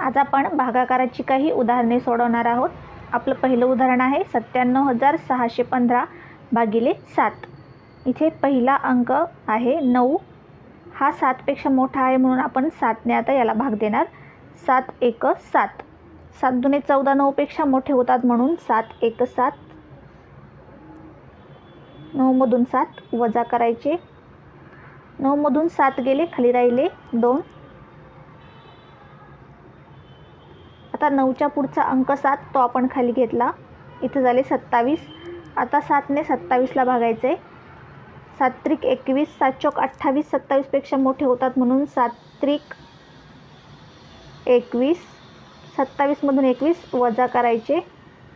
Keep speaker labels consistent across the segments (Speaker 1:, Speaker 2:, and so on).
Speaker 1: आज आपण भागाकाराची काही उदाहरणे सोडवणार आहोत. आपलं पहिलं उदाहरण आहे सत्त्याण्णव हजार सहाशे पंधरा भागिले सात. इथे पहिला अंक आहे नऊ. हा सातपेक्षा मोठा आहे म्हणून आपण सातने आता याला भाग देणार. सात एक सात. सात दुने चौदा नऊपेक्षा मोठे होतात म्हणून सात एक सात. नऊमधून सात वजा करायचे. नऊमधून सात गेले खाली राहिले दोन. आता नऊच्या पुढचा अंक सात तो आपण खाली घेतला. इथं झाले सत्तावीस. आता सातने सत्तावीसला भागायचं आहे सात त्रिक एकवीस सात चौक अठ्ठावीस सत्तावीसपेक्षा मोठे होतात म्हणून सात त्रिक एकवीस. सत्तावीसमधून एकवीस वजा करायचे.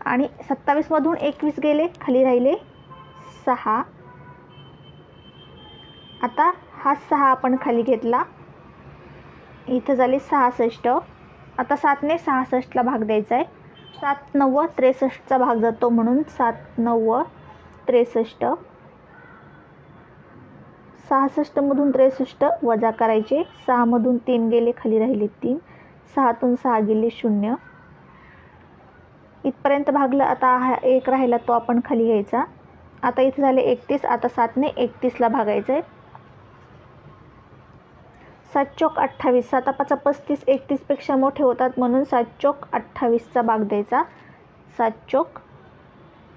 Speaker 1: आणि सत्तावीसमधून एकवीस गेले खाली राहिले सहा. आता हा सहा आपण खाली घेतला. इथं झाले सहासष्ट. आता सातने सहासष्टला भाग द्यायचा आहे. सात नव्वद त्रेसष्टचा भाग जातो म्हणून सात नव्वद त्रेसष्ट. सहासष्टमधून त्रेसष्ट वजा करायचे. सहामधून तीन गेले खाली राहिले तीन. सहातून सहा गेले शून्य. इथपर्यंत भागलं आता हा एक राहिला तो आपण खाली घ्यायचा. आता इथे झाले एकतीस आता सातने एकतीसला भागायचं आहे. सात चौक अठ्ठावीस सातापाचा पस्तीस एकतीसपेक्षा मोठे होतात म्हणून सात चौक अठ्ठावीसचा भाग द्यायचा. सात चौक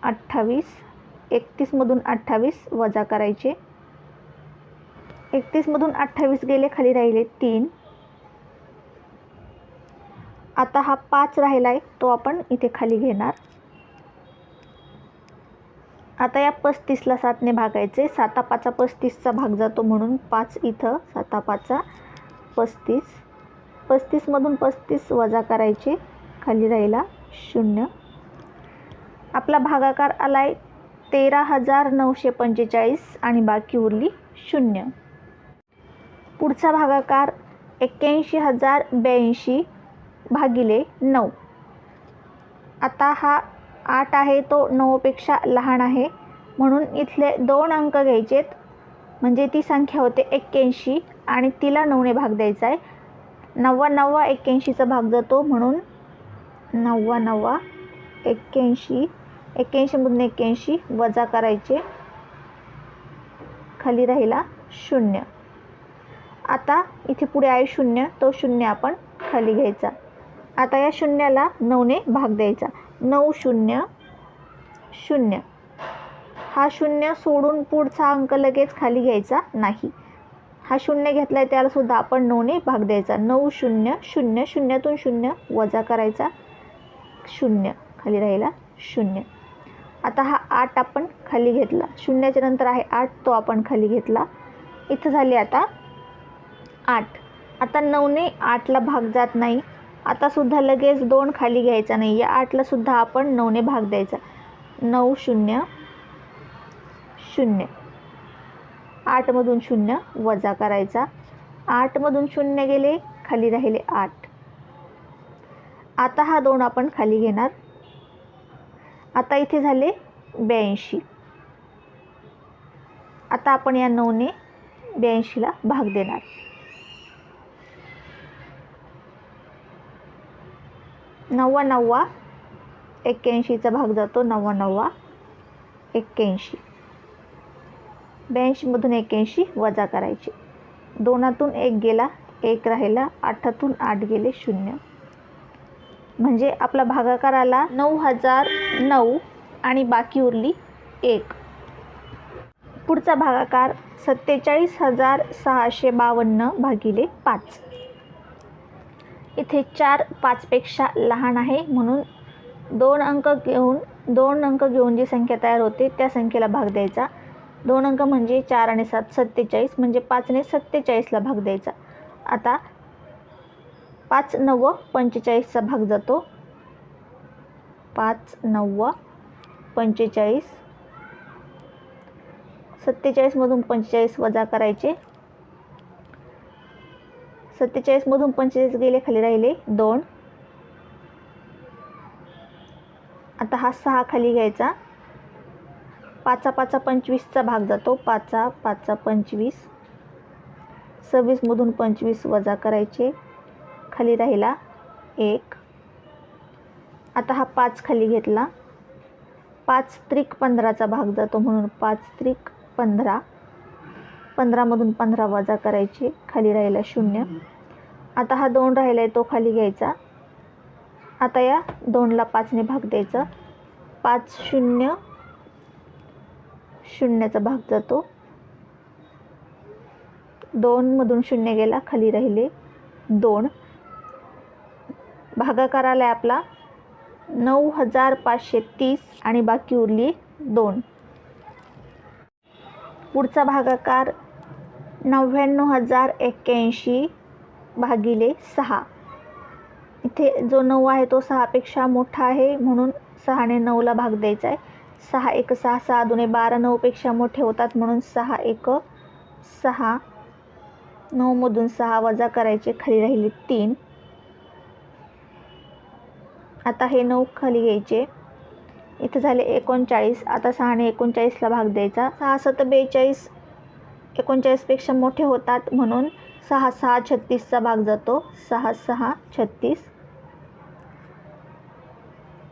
Speaker 1: अठ्ठावीस एकतीसमधून अठ्ठावीस वजा करायचे. एकतीसमधून अठ्ठावीस गेले खाली राहिले तीन. आता हा पाच राहिला आहे तो आपण इथे खाली घेणार. आता या पस्तीसला सातने भागायचे. साता पाचा पस्तीसचा भाग जातो म्हणून पाच इथं साता पाचा पस्तीस. पस्तीसमधून पस्तीस वजा करायचे खाली राहिला शून्य. आपला भागाकार आला आहे तेरा हजार नऊशे पंचेचाळीस आणि बाकी उरली शून्य. पुढचा भागाकार एक्क्याऐंशी हजार ब्याऐंशी भागिले नऊ. आता हा आठ आहे तो नऊपेक्षा लहान आहे. म्हणून इथले दोन अंक घ्यायचेत. म्हणजे ती संख्या होते एक्क्याऐंशी. आणि तिला नऊने भाग द्यायचा आहे. नव्वा नव्वा एक्क्याऐंशीचा भाग जातो म्हणून नव्वा नव्वा एक्क्याऐंशी एक्क्याऐंशीमधून एक्क्याऐंशी वजा करायचे. खाली राहिला शून्य. आता इथे पुढे आहे शून्य तो शून्य आपण खाली घ्यायचा. आता या शून्याला नऊने भाग द्यायचा. नऊ शून्य शून्य. हा शून्य सोडून पुढचा अंक लगेच खाली घ्यायचा नाही. हा शून्य घेतला आहे त्यालासुद्धा आपण नऊने भाग द्यायचा. नऊ शून्य शून्य शून्यातून शून्य वजा करायचा. शून्य खाली राहिला शून्य. आता हा आठ आपण खाली घेतला. शून्याच्या नंतर आहे आठ तो आपण खाली घेतला. इथं झाले आता आठ. आता नऊने आठला भाग जात नाही. आतासुद्धा लगेच दोन खाली घ्यायचा नाही. या आठलासुद्धा आपण नऊने भाग द्यायचा. नऊ शून्य शून्य. आठमधून शून्य वजा करायचा. आठमधून शून्य गेले खाली राहिले आठ. आता हा दोन आपण खाली घेणार. आता इथे झाले ब्याऐंशी. आता आपण या नऊने ब्याऐंशीला भाग देणार. नव्वा नव्वा एक्क्याऐंशीचा भाग जातो. नव्वा नव्वा एक्क्याऐंशी. ब्याऐंशीमधून एक्याऐंशी वजा करायचे. दोनातून एक गेला एक राहिला आठातून आठ गेले शून्य. म्हणजे आपला भागाकार आला नऊ हजार नऊ आणि बाकी उरली एक. पुढचा भागाकार सत्तेचाळीस हजार सहाशे बावन्न भागिले पाच. इथे चार पाचपेक्षा लहान आहे म्हणून दोन अंक घेऊन दोन अंक घेऊन जी संख्या तयार होते त्या संख्येला भाग द्यायचा. दोन अंक म्हणजे चार आणि सात सत्तेचाळीस म्हणजे पाचने सत्तेचाळीसला भाग द्यायचा. आता पाच नव्व पंचेचाळीसचा भाग जातो. पाच नव्व पंचेचाळीस. सत्तेचाळीसमधून पंचेचाळीस वजा करायचे. सत्तेचाळीसमधून पंचेचाळीस गेले खाली राहिले दोन. आता हा सहा खाली घ्यायचा. पाचा पाचा पंचवीसचा भाग जातो. पाचा पाचा पंचवीस. सव्वीसमधून पंचवीस वजा करायचे. खाली राहिला एक. आता हा पाच खाली घेतला. पाच त्रिक पंधराचा भाग जातो म्हणून पाच त्रिक पंधरा. पंधरामधून पंधरा वजा करायचे. खाली राहिला शून्य. आता हा दोन राहिला आहे तो खाली घ्यायचा. आता या दोनला पाचने भाग द्यायचा. पाच शून्य. शून्याचा भाग जातो. दोनमधून शून्य गेला खाली राहिले. दोन. भागाकार आला आहे आपला. नऊ हजार पाचशे तीस आणि बाकी उरली दोन. पुढचा भागाकार नव्याण्णव हजार एक्क्याऐंशी भागिले सहा. इथे जो नऊ आहे तो सहापेक्षा मोठा आहे म्हणून सहाने नऊला भाग द्यायचा आहे सहा एक सहा सहा दोन्ही बारा नऊपेक्षा मोठे होतात म्हणून सहा एक सहा नऊमधून सहा वजा करायचे खाली राहिले तीन. आता हे नऊ खाली घ्यायचे. इथे झाले एकोणचाळीस आता सहाने एकोणचाळीसला भाग द्यायचा. सहा सत बेचाळीस एकोणचाळीसपेक्षा मोठे होतात म्हणून सहा सहा छत्तीसचा भाग जातो. सहा सहा छत्तीस.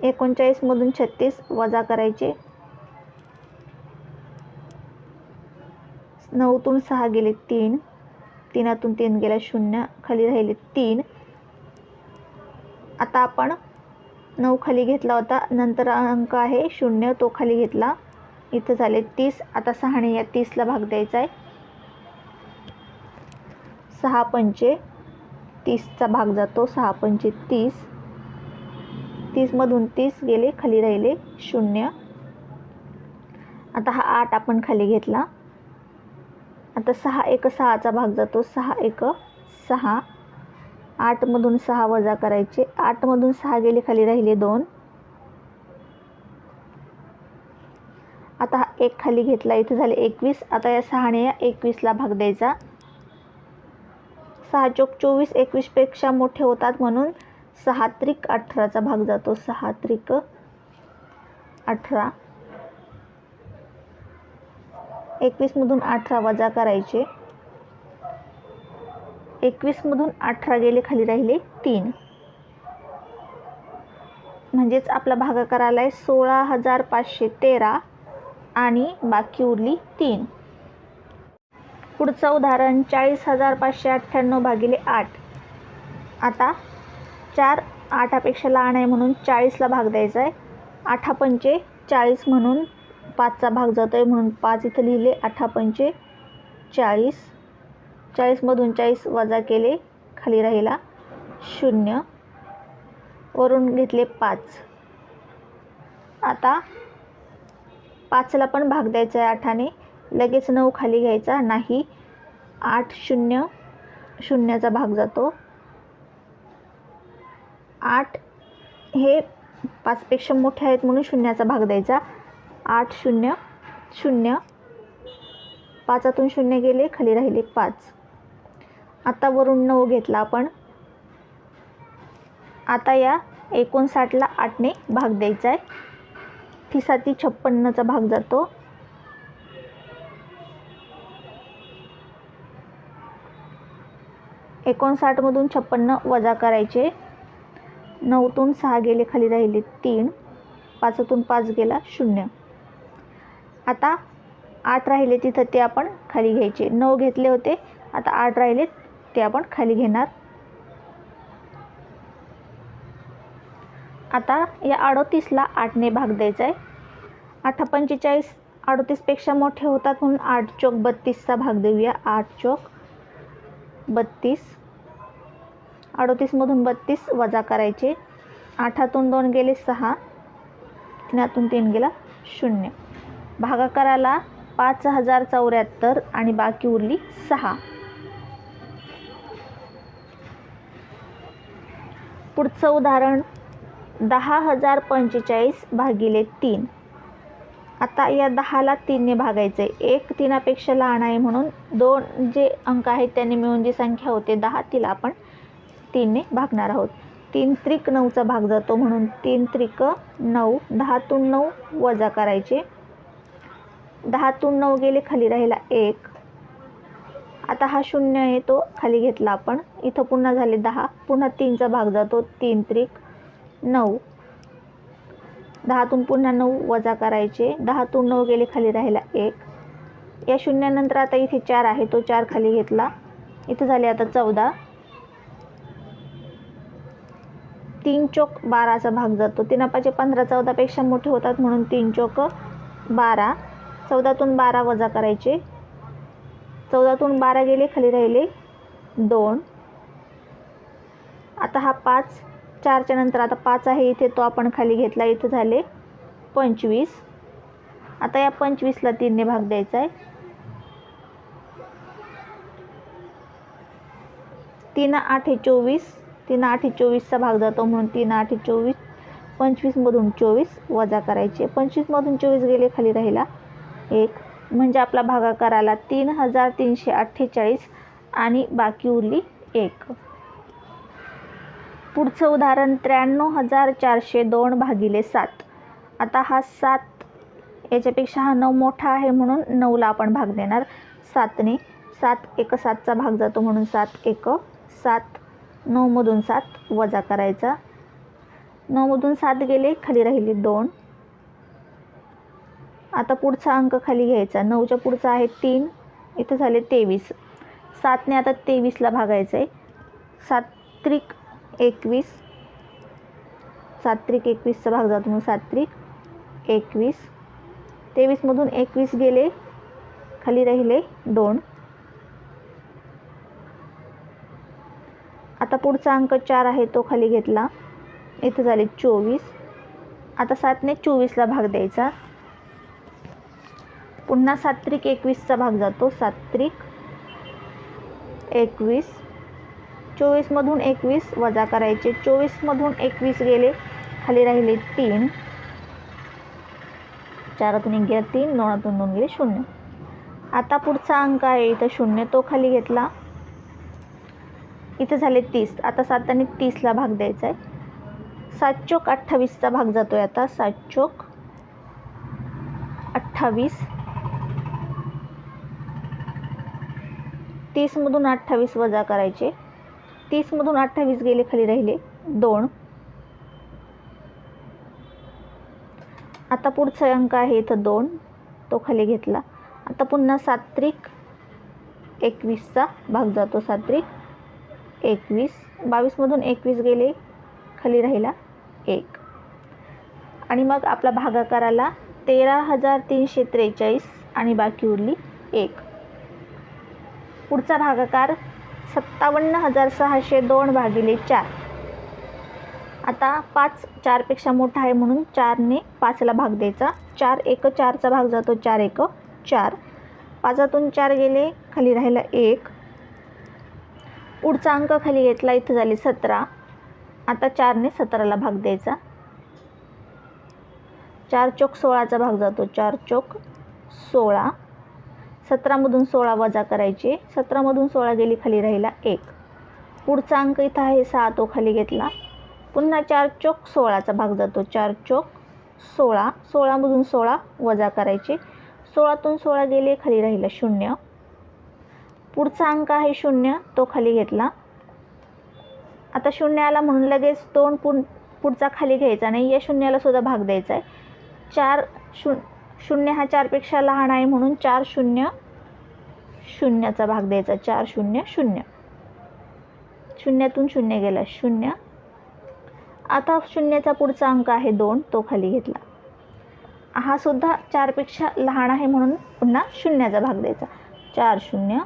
Speaker 1: एकोणचाळीसमधून छत्तीस वजा करायचे. नऊतून सहा गेले तीन. तीनातून तीन गेला शून्य. खाली राहिले तीन. आता आपण नऊ खाली घेतला होता. नंतर अंक आहे शून्य. तो खाली घेतला. इथं झाले तीस. आता सहाने या तीसला भाग द्यायचा आहे. सहा पंचे तीसचा भाग जातो. सहा पंचे तीस. तीसमधून तीस गेले खाली राहिले शून्य. आता हा आठ आपण खाली घेतला. आता सहा एक सहाचा भाग जातो. सहा एक सहा. आठमधून सहा वजा करायचे. आठमधून सहा गेले खाली राहिले दोन. आता हा एक खाली घेतला. इथे झाले एकवीस. आता या सहाने या एकवीसला भाग द्यायचा. सहा चोक चोवीस एकवीसपेक्षा मोठे होतात म्हणून सहा त्रिक अठराचा भाग जातो. सहा त्रिक अठरा. एकवीसमधून अठरा वजा करायचे. एकवीसमधून अठरा गेले खाली राहिले तीन. म्हणजेच आपला भागाकार आला आहे सोळा हजार पाचशे तेरा आणि बाकी उरली तीन. पुढचं उदाहरण चाळीस हजार पाचशे अठ्ठ्याण्णव भागिले आठ. आता चार आठापेक्षा लहान आहे म्हणून चाळीसला भाग द्यायचा आहे. आठा पंचे चाळीस म्हणून पाचचा भाग जातो आहे म्हणून पाच इथं लिहिले आठा पंचे चाळीस. चाळीसमधून चाळीस वजा केले खाली राहिला शून्य. वरून घेतले पाच. आता पाचला पण भाग द्यायचा आहे आठाने. लगेच नऊ खाली घ्यायचा नाही. आठ शून्य. शून्याचा भाग जातो. आठ हे पाचपेक्षा मोठे आहेत म्हणून शून्याचा भाग द्यायचा. आठ शून्य शून्य पाचातून शून्य गेले खाली राहिले पाच. आता वरून नऊ घेतला आपण. आता या एकोणसाठला आठने भाग द्यायचा आहे. फिसाती छप्पन्नचा भाग जातो. एकोणसाठमधून छप्पन्न वजा करायचे. नऊतून सहा गेले खाली राहिले. तीन पाचातून पाच गेला शून्य. आता आठ राहिले तिथं ते आपण खाली घ्यायचे. नऊ घेतले होते आता आठ राहिले ते आपण खाली घेणार. आता या अडोतीसला आठने भाग द्यायचा आहे आठ पंचेचाळीस अडोतीसपेक्षा मोठे होतात म्हणून आठ चौक बत्तीसचा भाग देऊया. आठ चौक बत्तीस. अडतीसमधून बत्तीस वजा करायचे. आठातून दोन गेले सहा. तीनातून तीन गेला शून्य. भागाकाराला पाच हजार चौऱ्याहत्तर आणि बाकी उरली सहा. पुढचं उदाहरण. दहा हजार पंचेचाळीस भागिले तीन. आता या दहाला तीनने भागायचं आहे एक तीनापेक्षा लहान आहे म्हणून दोन जे अंक आहेत त्यांनी मिळून जी संख्या होते दहा तिला आपण तीनने भागणार आहोत. तीन त्रिक नऊचा भाग जातो म्हणून तीन त्रिक नऊ दहातून नऊ वजा करायचे. दहातून नऊ गेले खाली राहिला एक. आता हा शून्य आहे तो खाली घेतला आपण. इथं पुन्हा झाले दहा. पुन्हा तीनचा भाग जातो तीन त्रिक नऊ. दहातून पुन्हा नऊ वजा करायचे. दहातून नऊ गेले खाली राहिला एक. या शून्यानंतर आता इथे चार आहे तो चार खाली घेतला. इथं झाले आता चौदा. तीन चोक बाराचा भाग जातो. तीन अपाचे पंधरा चौदापेक्षा मोठे होतात म्हणून तीन चोक बारा. चौदातून बारा वजा करायचे. चौदातून बारा गेले खाली राहिले दोन. आता हा पाच चारच्या नंतर आता पाच आहे. इथे तो आपण खाली घेतला इथं झाले पंचवीस. आता या पंचवीसला तीनने भाग द्यायचा आहे. तीन आठ हे चोवीस. तीन आठ चोवीसचा भाग जातो म्हणून तीन आठ चोवीस पंचवीसमधून चोवीस वजा करायचे पंचवीसमधून चोवीस गेले खाली राहिला एक. म्हणजे आपला भागाकार आला तीन हजार तीनशे अठ्ठेचाळीस आणि बाकी उरली एक. पुढचं उदाहरण त्र्याण्णव हजार चारशे दोन भागिले सात. आता हा सात याच्यापेक्षा हा नऊ मोठा आहे म्हणून नऊला आपण भाग देणार. सातने सात एक सातचा भाग जातो म्हणून सात एक सात नऊमधून सात वजा करायचा. नऊमधून सात गेले खाली राहिली दोन. आता पुढचा अंक खाली घ्यायचा. नऊच्या पुढचा आहे तीन इथं झाले तेवीस. सातने आता तेवीसला भागायचं आहे सात त्रिक एकवीस. सात त्रिक एकवीसचा भाग जातो म्हणून सात त्रिक एकवीस. तेवीसमधून एकवीस गेले खाली राहिले दोन. आता पुढचा अंक चार आहे तो खाली घेतला. इथं झाले चोवीस. आता सातने चोवीसला भाग द्यायचा. पुन्हा सात्रिक एकवीसचा भाग जातो. सात्रिक एकवीस. चोवीसमधून एकवीस वजा करायचे. चोवीसमधून एकवीस गेले खाली राहिले तीन. चारातून एक गेला तीन दोनातून दोन गेले शून्य. आता पुढचा अंक आहे इथं शून्य तो खाली घेतला. इथं झाले तीस. आता सात आणि तीसला भाग द्यायचा आहे. सात चोक अठ्ठावीसचा भाग जातो आहे आता. सात चोक अठ्ठावीस. तीसमधून अठ्ठावीस वजा करायचे. तीसमधून अठ्ठावीस गेले खाली राहिले दोन. आता पुढचा अंक आहे इथं दोन. तो खाली घेतला. आता पुन्हा सात्रिक एकवीसचा भाग जातो. सात्रिक एकवीस. बावीसमधून एकवीस गेले खाली राहिला एक. आणि मग आपला भागाकाराला तेरा हजार तीनशे त्रेचाळीस आणि बाकी उरली एक. पुढचा भागाकार सत्तावन्न हजार सहाशे दोन भागिले चार. आता पाच चारपेक्षा मोठा आहे म्हणून चारने पाचला भाग द्यायचा. चार एक चारचा भाग जातो चार एक चार. पाचातून चार गेले खाली राहिला एक. पुढचा अंक खाली घेतला इथं झाले सतरा. आता चारने सतराला भाग द्यायचा. चार चोक सोळाचा भाग जातो. चार चोक सोळा. सतरामधून सोळा वजा करायचे. सतरामधून सोळा गेली खाली राहिला एक. पुढचा अंक इथं आहे सहा तो खाली घेतला. पुन्हा चार चोक सोळाचा भाग जातो. चार चोक सोळा. सोळामधून सोळा वजा करायचे. सोळातून सोळा गेले खाली राहिला शून्य. पुढचा अंक आहे शून्य तो खाली घेतला. आता शून्य आला म्हणून लगेच दोन पुढ पुढचा खाली घ्यायचा नाही या शून्याला सुद्धा भाग द्यायचा आहे. चार शू शून्य हा चारपेक्षा लहान आहे म्हणून चार शून्य शून्याचा भाग द्यायचा. चार शून्य शून्य. शून्यातून शून्य गेला शून्य. आता शून्याचा पुढचा अंक आहे दोन तो खाली घेतला. हा सुद्धा चारपेक्षा लहान आहे म्हणून पुन्हा शून्याचा भाग द्यायचा. चार शून्य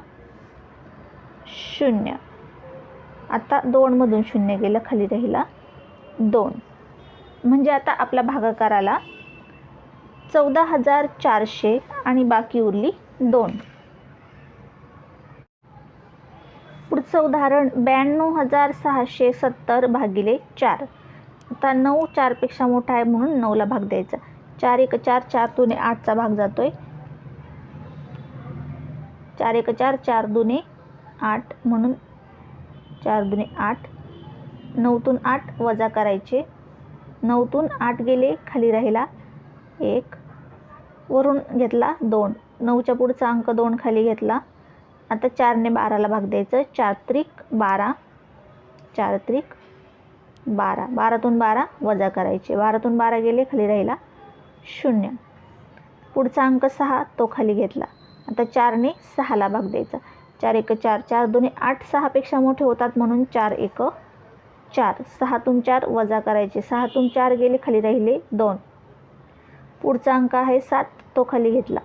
Speaker 1: शून्य. आता दोनमधून शून्य गेलं खाली राहिला दोन. म्हणजे आता आपला भागाकार आला चौदा हजार चारशे आणि बाकी उरली दोन. पुढचं उदाहरण ब्याण्णव हजार सहाशे सत्तर भागिले चार. आता नऊ चारपेक्षा मोठा आहे म्हणून नऊला भाग द्यायचा. चार एक चार चार दुने आठचा भाग जातोय. चार एक चार चार दुने आठ म्हणून चार दुने आठ. नऊतून आठ वजा करायचे. नऊतून आठ गेले खाली राहिला एक. वरून घेतला दोन. नऊच्या पुढचा अंक दोन खाली घेतला. आता चारने बाराला भाग द्यायचं. चार त्रिक बारा. चार त्रिक बारा. बारातून बारा वजा करायचे. बारातून बारा गेले खाली राहिला शून्य. पुढचा अंक सहा तो खाली घेतला. आता चारने सहाला भाग द्यायचा. चार एक चार चार दोन्ही आठ सहापेक्षा मोठे होतात म्हणून चार एक चार. सहातून चार वजा करायचे. सहातून चार गेले खाली राहिले दोन. पुढचा अंक आहे सात तो खाली घेतला.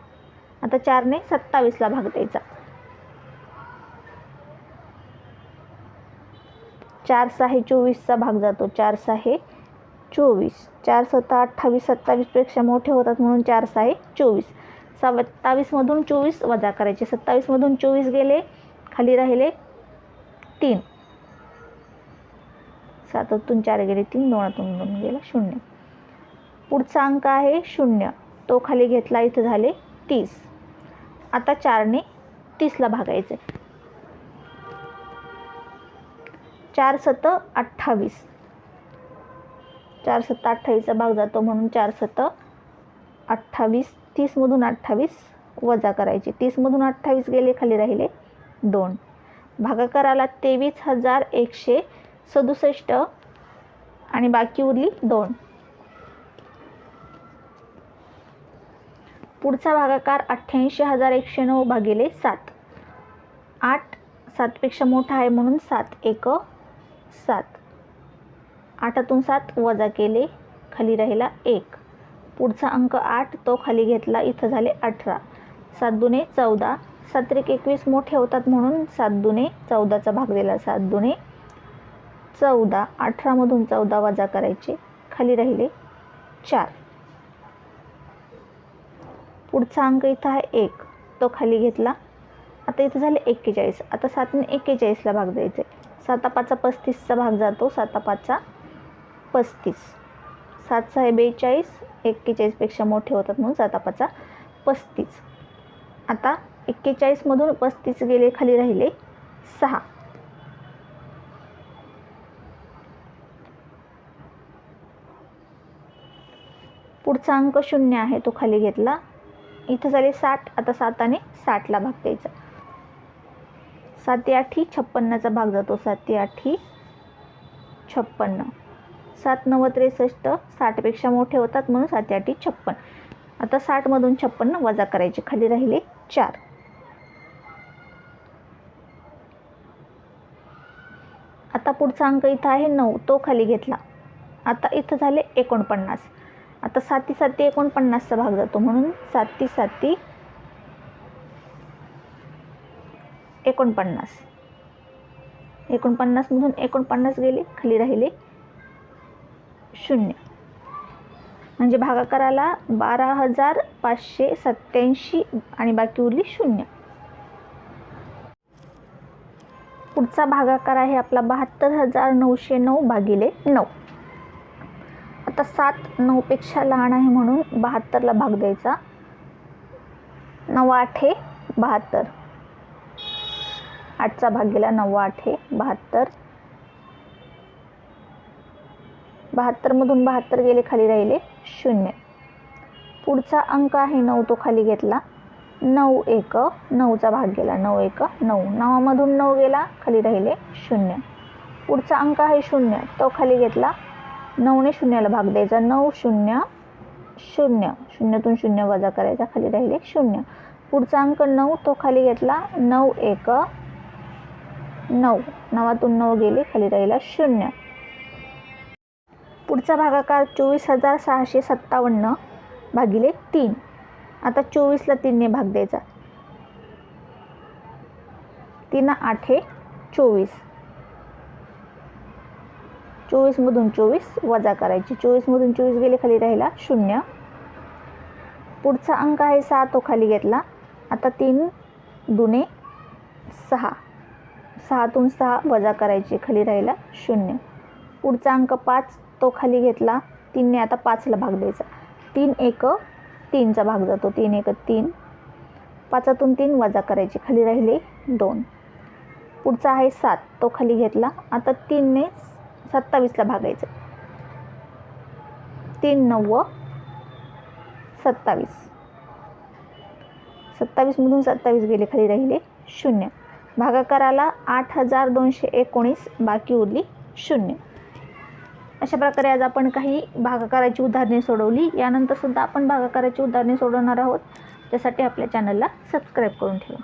Speaker 1: आता चारने सत्तावीसला भाग द्यायचा. चार सहा चोवीसचा भाग जातो. चार सहा चोवीस. चार सत्ता अठ्ठावीस सत्तावीसपेक्षा मोठे होतात म्हणून चार सहा चोवीस. सत्तावीसमधून चोवीस वजा करायचे. सत्तावीसमधून चोवीस गेले खाली राहिले तीन. सातातून चार गेले तीन दोनातून दोन गेला शून्य. पुढचा अंक आहे शून्य. तो खाली घेतला इथं झाले तीस. आता चारने तीसला भागायचे. चार सत अठ्ठावीस. चार सत्ता अठ्ठावीसचा भाग जातो म्हणून चार सत अठ्ठावीस तीसमधून अठ्ठावीस वजा करायचे. तीसमधून अठ्ठावीस गेले खाली राहिले दोन. भागाकाराला तेवीस हजार एकशे सदुसष्ट आणि बाकी उरली दोन. पुढचा भागाकार अठ्ठ्याऐंशी हजार एकशे नऊ भागिले सात. आठ सातपेक्षा मोठा आहे म्हणून सात. एक सात. आठातून सात वजा केले खाली राहिला एक. पुढचा अंक आठ तो खाली घेतला इथं झाले अठरा. सात दुने चौदा. सात्रिक एकवीस मोठे होतात म्हणून सात दुने चौदाचा भाग दिला. सात दुने चौदा. अठरामधून चौदा वजा करायचे. खाली राहिले चार. पुढचा अंक इथं आहे एक. तो खाली घेतला. आता इथं झाले एक्केचाळीस. आता सातने एक्केचाळीसला भाग द्यायचे. साता पाचा पस्तीसचा भाग जातो. साता पाचा पस्तीस. सात सहा बेचाळीस. एक्केचाळीसपेक्षा मोठे होतात म्हणून साता पाचा पस्तीस. आता एक्केचाळीसमधून पस्तीस गेले खाली राहिले सहा. पुढचा अंक शून्य आहे तो खाली घेतला. इथं झाले साठ आता साताने साठला भाग द्यायचा. साती आठी छप्पन्नचा भाग जातो. साती आठी छप्पन्न. सात नव्वद त्रेसष्ट साठपेक्षा मोठे होतात म्हणून साती आठी छप्पन. आता साठमधून छप्पन्न वजा करायचे. खाली राहिले चार. आता पुढचा अंक इथं आहे नऊ. तो खाली घेतला. आता इथं झाले एकोणपन्नास. आता साती साती एकोणपन्नासचा भाग जातो. म्हणून साती साती एकोणपन्नास. एकोणपन्नासमधून एकोणपन्नास गेले. खाली राहिले शून्य. म्हणजे भागाकाराला बारा हजार पाचशे सत्याऐंशी आणि बाकी उरली शून्य. पुढचा भागाकार आहे आपला बहात्तर हजार नऊशे नऊ भागिले नऊ. आता सात नऊपेक्षा लहान आहे म्हणून बहात्तरला भाग द्यायचा. नऊ आठे बहात्तर. आठचा भाग गेला नऊ आठे बहात्तर. बहात्तरमधून बहात्तर गेले खाली राहिले शून्य. पुढचा अंक आहे नऊ तो खाली घेतला. नऊ एक नऊचा भाग गेला. नऊ एक नऊ. नवामधून नऊ गेला खाली राहिले शून्य. पुढचा अंक आहे शून्य तो खाली घेतला. नऊने शून्याला भाग द्यायचा. नऊ शून्य शून्य. शून्यातून शून्य वजा करायचा खाली राहिले शून्य. पुढचा अंक नऊ तो खाली घेतला. नऊ एक नऊ. नवातून नऊ गेले खाली राहिला शून्य. पुढचा भागाकार चोवीस हजार सहाशे सत्तावन्न भागिले तीन. आता चोवीसला तीनने भाग द्यायचा. तीन आठे चोवीस. चोवीसमधून चोवीस वजा करायची. चोवीसमधून चोवीस गेले खाली राहिला शून्य. पुढचा अंक आहे सहा तो खाली घेतला. आता तीन दुने सहा. सहातून सहा वजा करायचे खाली राहिला शून्य. पुढचा अंक पाच तो खाली घेतला तीनने आता पाचला भाग द्यायचा. तीन एक तीनचा भाग जातो. तीन एक तीन. पाचातून तीन वजा करायचे. खाली राहिले दोन. पुढचा आहे सात. तो खाली घेतला. आता तीनने सत्तावीसला भागायचं. तीन नव्व सत्तावीस. सत्तावीसमधून सत्तावीस गेले. खाली राहिले शून्य. भागाकाराला आठ हजार दोनशे एकोणीस बाकी उरली शून्य. अशा प्रकारे आज आपण काही भागाकाराची उदाहरणे सोडवली. यानंतरसुद्धा आपण भागाकाराची उदाहरणे सोडवणार आहोत. त्यासाठी आपल्या चॅनलला सबस्क्राईब करून ठेवा.